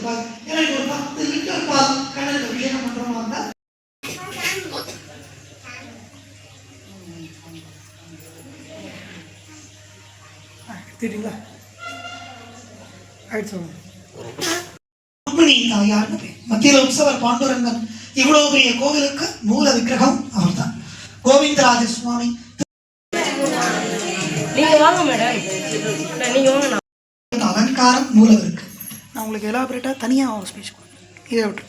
இருப்பார். எனக்கு ஒரு பத்து லிட்டர் பால் கடலுக்கு அபிஷேகம் பண்ணுறோமா இருந்தால் தெரியுங்களா மத்தியில் உற்சவர் பாண்டுரங்கன் இவ்வளவு பெரிய கோவிலுக்கு மூல விக்கிரகம் அவர்தான். கோவிந்தராஜ சுவாமி அலங்காரம் மூலவருக்கு நான் உங்களுக்கு எலாபரேட்டாக தனியாக ஸ்பீச் இதை விட்டு.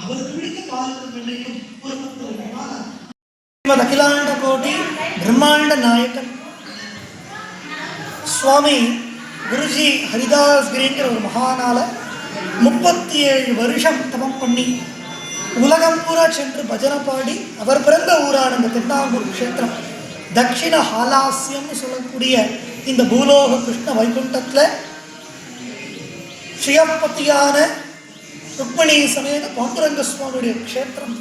அவருக்கு பிடித்த பாலுக்கு ஒரு ஸ்ரீமத் அகிலாண்ட கோட்டி பிரம்மாண்ட நாயக்கன் சுவாமி குருஜி ஹரிதாஸ் கிரிங்கிற ஒரு மகானால முப்பத்தி ஏழு வருஷம் தபம் பண்ணி உலகம் பூரா சென்று பஜனை பாடி அவர் பிறந்த ஊரான இந்த திருநாங்கூர் க்ஷேத்திரம் தட்சிண ஹாலாசியம்னு சொல்லக்கூடிய இந்த பூலோக கிருஷ்ண வைகுண்டத்தில் ஸ்ரீயப்பதியான ருக்மிணி சமேத பாண்டுரங்க சுவாமியுடைய க்ஷேத்திரம்.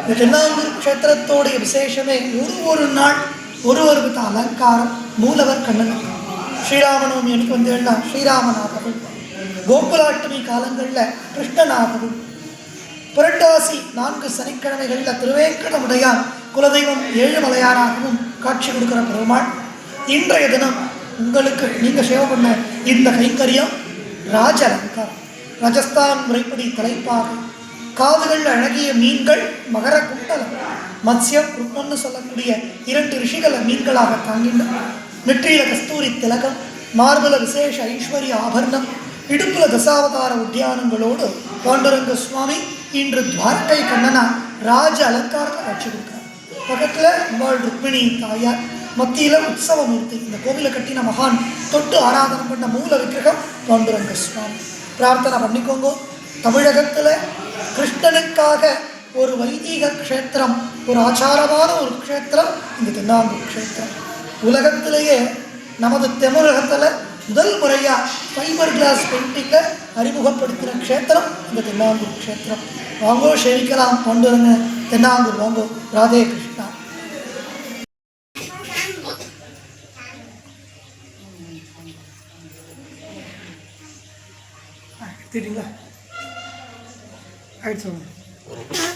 இந்த திருநாங்கூர் க்ஷேத்திரத்தோடைய விசேஷமே ஒரு ஒரு நாள் ஒரு ஒரு வித அலங்காரம் மூலவர் கண்ணன். ஸ்ரீராமநவமி எனக்கு வந்து எல்லாம் ஸ்ரீராமநாதகம் கோகுலாட்டமி காலங்களில் கிருஷ்ணநாதகம் புரட்டாசி நான்கு சனிக்கிழமைகளில் திருவேங்கடமுடையான் குலதெய்வம் ஏழு மலையாராகவும் காட்சி கொடுக்கிற பெருமாள். இன்றைய தினம் உங்களுக்கு நீங்கள் சேவை பண்ண இந்த கைங்கரியம் ராஜ அலங்காரம் ராஜஸ்தான் முறைப்படி தலைப்பாகை காதுகள் அழகிய மீன்கள் மகர குண்டலம். மத்யம் ருக்மன்னு சொல்லக்கூடிய இரண்டு ரிஷிகளை மீன்களாக தாங்கின நெற்றியில கஸ்தூரி திலகம் மார்பல விசேஷ ஐஸ்வர்ய ஆபரணம் இடுப்புல தசாவதார உத்தியானங்களோடு பாண்டுரங்க சுவாமி இன்று துவாரகை கண்ணனா ராஜ அலங்காரத்தை காட்சி கொடுக்கிறார். பக்கத்தில் அம்பாள் ருக்மிணி தாயார் மத்தியில் உற்சவமூர்த்தி இந்த கோவிலை கட்டின மகான் தொட்டு ஆராதனை பண்ண மூல விக்கிரகம் பாண்டுரங்க சுவாமி. பிரார்த்தனை பண்ணிக்கோங்க. தமிழகத்தில் கிருஷ்ணனுக்காக ஒரு வைதீக க்ஷேத்திரம் ஒரு ஆச்சாரமான ஒரு க்ஷேத்திரம் இந்த தென்னாங்கூர் க்ஷேத்திரம். உலகத்திலேயே நமது தமிழகத்தில் முதல் முறையாக ஃபைபர் கிளாஸ் பெயிண்டிங்கை அறிமுகப்படுத்தின க்ஷேத்திரம் இந்த தென்னாங்கூர் க்ஷேத்திரம். வாங்கோ சேவிக்கலாம் கொண்டு வருங்க. தென்னாங்கூர் வாங்கோ. ராதே கிருஷ்ணா. தெரியுங்களா Arthur. Ah,